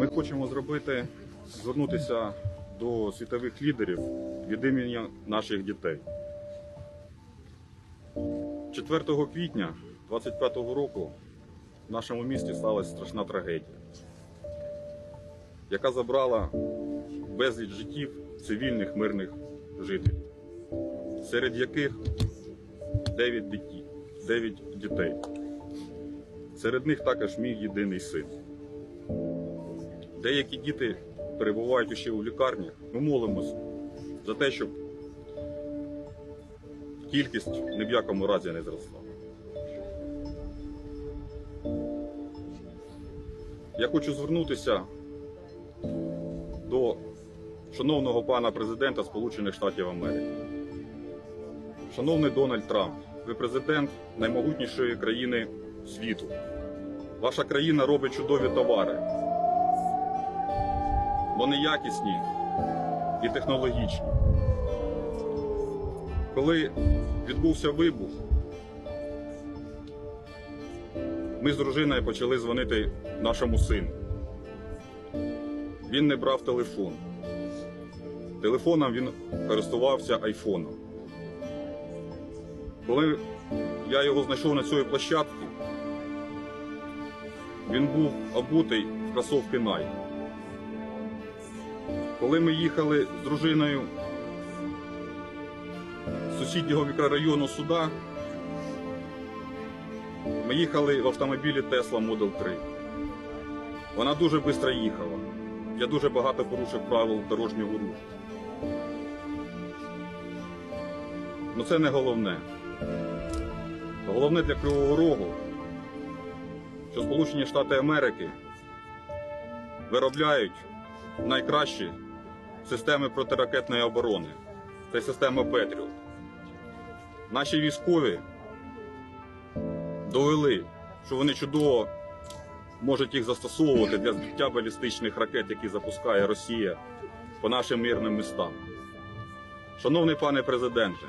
Ми хочемо зробити, звернутися до світових лідерів від імені наших дітей. 4 квітня 25-го року в нашому місті сталася страшна трагедія, яка забрала безліч життів цивільних мирних жителів, серед яких 9 дітей. 9 дітей. Серед них також мій єдиний син. Деякі діти перебувають ще у лікарнях. Ми молимось за те, щоб кількість ні в якому разі не зросла. Я хочу звернутися до шановного пана президента Сполучених Штатів Америки. Шановний Дональд Трамп, ви президент наймогутнішої країни світу. Ваша країна робить чудові товари. Вони якісні і технологічні. Коли відбувся вибух, ми з дружиною почали дзвонити нашому сину. Він не брав телефон. Телефоном він користувався айфоном. Коли я його знайшов на цій площадці, він був обутий в кросовки Nike. Коли ми їхали з дружиною з сусіднього мікрорайону суда, ми їхали в автомобілі Tesla Model 3. Вона дуже швидко їхала. Я дуже багато порушив правил дорожнього руху. Ну це не головне. Головне для Кривого Рогу, що Сполучені Штати Америки виробляють найкращі системи протиракетної оборони. Це система Петріот. Наші військові довели, що вони чудово можуть їх застосовувати для збиття балістичних ракет, які запускає Росія по нашим мирним містам. Шановний пане президенте,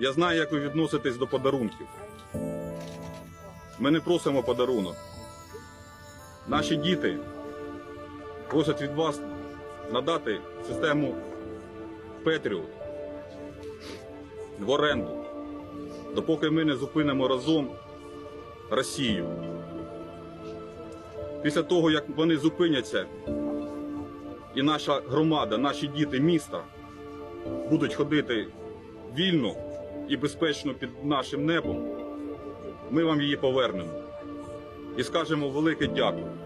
я знаю, як ви відноситесь до подарунків. Ми не просимо подарунок. Наші діти просять від вас надати систему Петріот в оренду, допоки ми не зупинимо разом Росію. Після того, як вони зупиняться, і наша громада, наші діти міста будуть ходити вільно і безпечно під нашим небом, ми вам її повернемо і скажемо велике дякую.